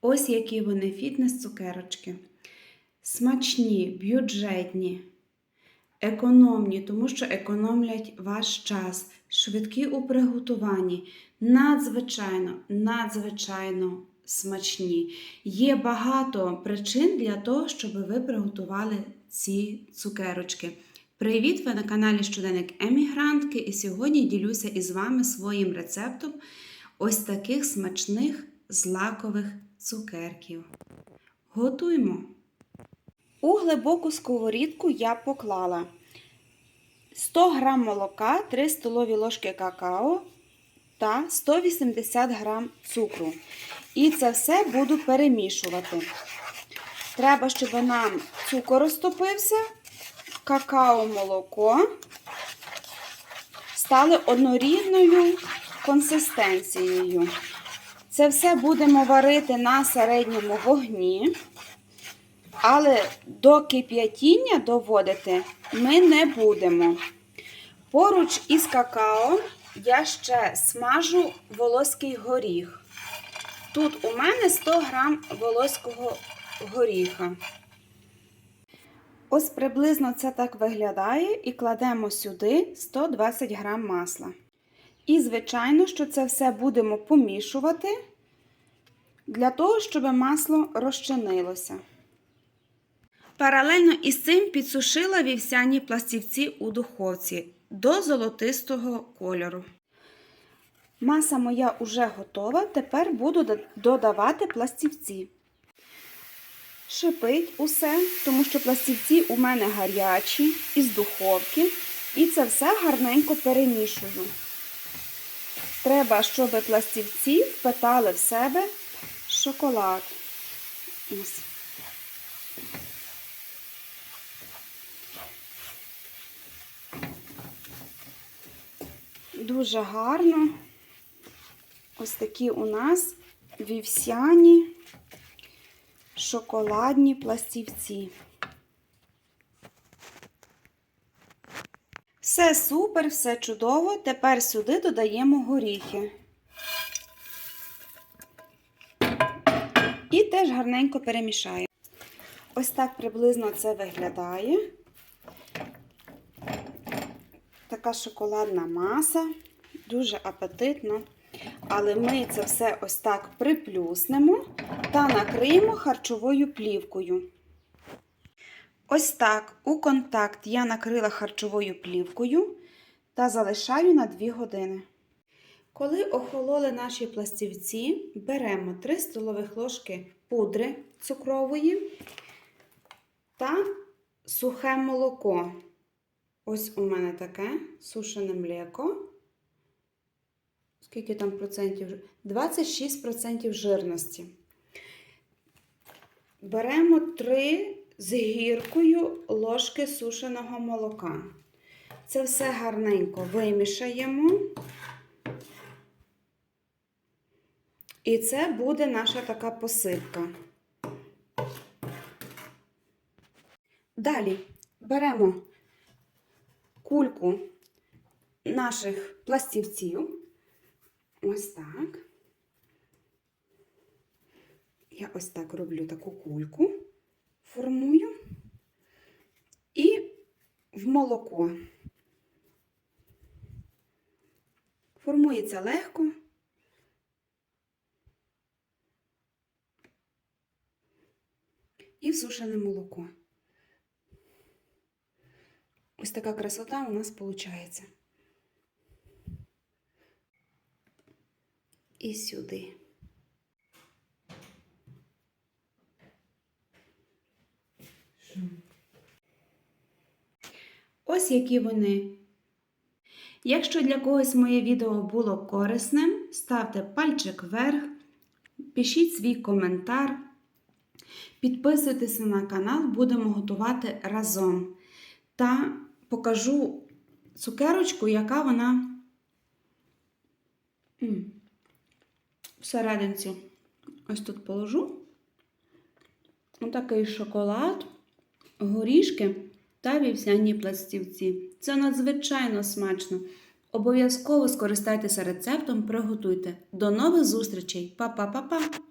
Ось які вони фітнес-цукерочки. Смачні, бюджетні, економні, тому що економлять ваш час, швидкі у приготуванні, надзвичайно, надзвичайно смачні. Є багато причин для того, щоб ви приготували ці цукерочки. Привіт! Ви на каналі Щоденник Емігрантки, і сьогодні ділюся із вами своїм рецептом ось таких смачних злакових цукерків. Готуємо! У глибоку сковорідку я поклала 100 г молока, 3 столові ложки какао та 180 г цукру. І це все буду перемішувати. Треба, щоб нам цукор розтопився, какао молоко стали однорідною консистенцією. Це все будемо варити на середньому вогні, але до кип'ятіння доводити ми не будемо. Поруч із какао я ще смажу волоський горіх. Тут у мене 100 грам волоського горіха. Ось приблизно це так виглядає і кладемо сюди 120 грам масла. І, звичайно, що це все будемо помішувати для того, щоб масло розчинилося. Паралельно із цим підсушила вівсяні пластівці у духовці до золотистого кольору. Маса моя вже готова, тепер буду додавати пластівці. Шипить усе, тому що пластівці у мене гарячі із духовки, і це все гарненько перемішую. Треба, щоб пластівці впитали в себе шоколад. Ось. Дуже гарно. Ось такі у нас вівсяні шоколадні пластівці. Все супер, все чудово. Тепер сюди додаємо горіхи. І теж гарненько перемішаємо. Ось так приблизно це виглядає. Така шоколадна маса, дуже апетитно. Але ми це все ось так приплюснемо та накриємо харчовою плівкою. Ось так у контакт я накрила харчовою плівкою та залишаю на 2 години. Коли охололи наші пластівці, беремо 3 столових ложки пудри цукрової та сухе молоко. Ось у мене таке сушене млеко. Скільки там процентів? 26% жирності. Беремо 3 з гіркою ложки сушеного молока. Це все гарненько вимішаємо. І це буде наша така посипка. Далі беремо кульку наших пластівців. Ось так. Я ось так роблю таку кульку, формую і в молоко. Формується легко. І всушене молоко. Ось така красота у нас виходить. І сюди. Ось які вони. Якщо для когось моє відео було корисним, ставте пальчик вверх, пишіть свій коментар, підписуйтесь на канал, будемо готувати разом. Та покажу цукерочку, яка вона всерединці. Ось тут положу. Отакий шоколад, горішки та вівсяні пластівці. Це надзвичайно смачно. Обов'язково скористайтеся рецептом, приготуйте. До нових зустрічей! Па-па-па-па!